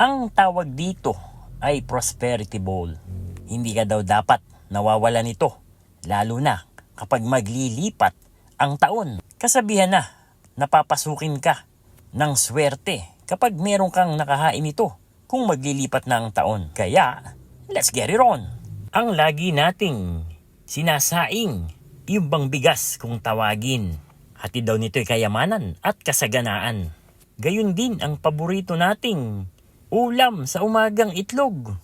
Ang tawag dito ay prosperity bowl. Hindi ka daw dapat nawawala nito, lalo na kapag maglilipat ang taon. Kasabihan na, napapasukin ka ng swerte kapag meron kang nakahain nito kung maglilipat na ang taon. Kaya, let's get it on! Ang lagi nating sinasaing, yung bang bigas kung tawagin. Hatid daw nito'y kayamanan at kasaganaan. Gayun din ang paborito nating ulam sa umagang itlog.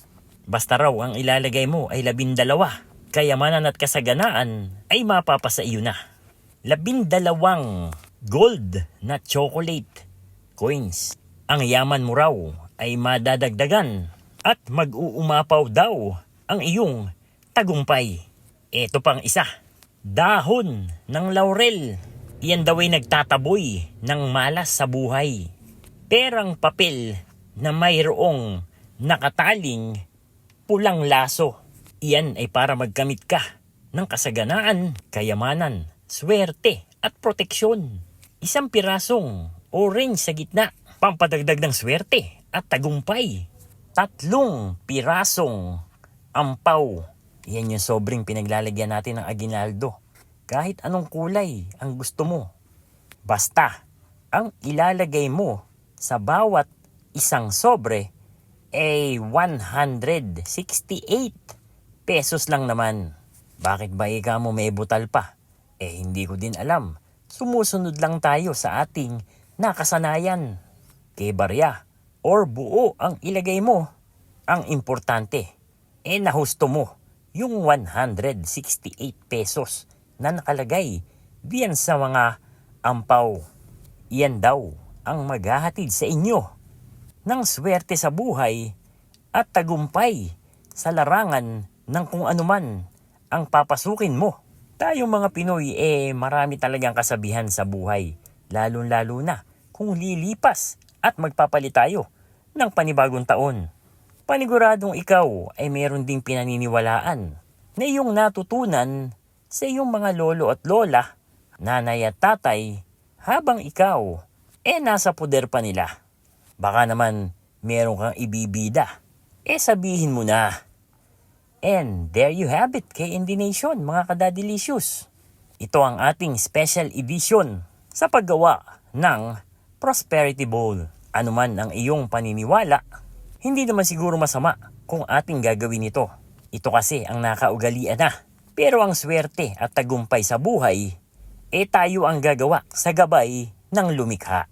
Basta raw ang ilalagay mo ay labindalawa. Kayamanan at kasaganaan ay mapapasa iyo na. Labindalawang gold na chocolate coins. Ang yaman mo raw ay madadagdagan at mag-uumapaw daw ang iyong tagumpay. Ito pang isa, dahon ng laurel. Iyan daw ay nagtataboy ng malas sa buhay. Perang papel na mayroong nakataling pulang laso. Iyan ay para magkamit ka ng kasaganaan, kayamanan, swerte at proteksyon. Isang pirasong orange sa gitna, pampadagdag ng swerte at tagumpay. Tatlong pirasong ampaw. Yan yung sobrang pinaglalagyan natin ng aginaldo. Kahit anong kulay ang gusto mo. Basta, ang ilalagay mo sa bawat isang sobre ay 168 pesos lang naman. Bakit ba ika mo may butal pa? Eh hindi ko din alam. Sumusunod lang tayo sa ating nakasanayan. Kay barya or buo ang ilagay mo. Ang importante, eh nahusto mo yung 168 pesos na nakalagay diyan sa mga ampaw. Iyan daw ang maghahatid sa inyo ng swerte sa buhay at tagumpay sa larangan ng kung anuman ang papasukin mo. Tayong mga Pinoy eh marami talagang kasabihan sa buhay, lalong-lalo na kung lilipas at magpapalit tayo ng panibagong taon. Paniguradong ikaw ay meron ding pinaniniwalaan na iyong natutunan sa iyong mga lolo at lola, nanay at tatay, habang ikaw eh nasa puder pa nila. Baka naman meron kang ibibida. Eh sabihin mo na. And there you have it, KND Nation, mga kadadilicious. Ito ang ating special edition sa paggawa ng Prosperity Bowl. Ano man ang iyong paniniwala, hindi naman siguro masama kung ating gagawin ito. Ito kasi ang nakaugalian na. Pero ang swerte at tagumpay sa buhay, eh tayo ang gagawa sa gabay ng lumikha.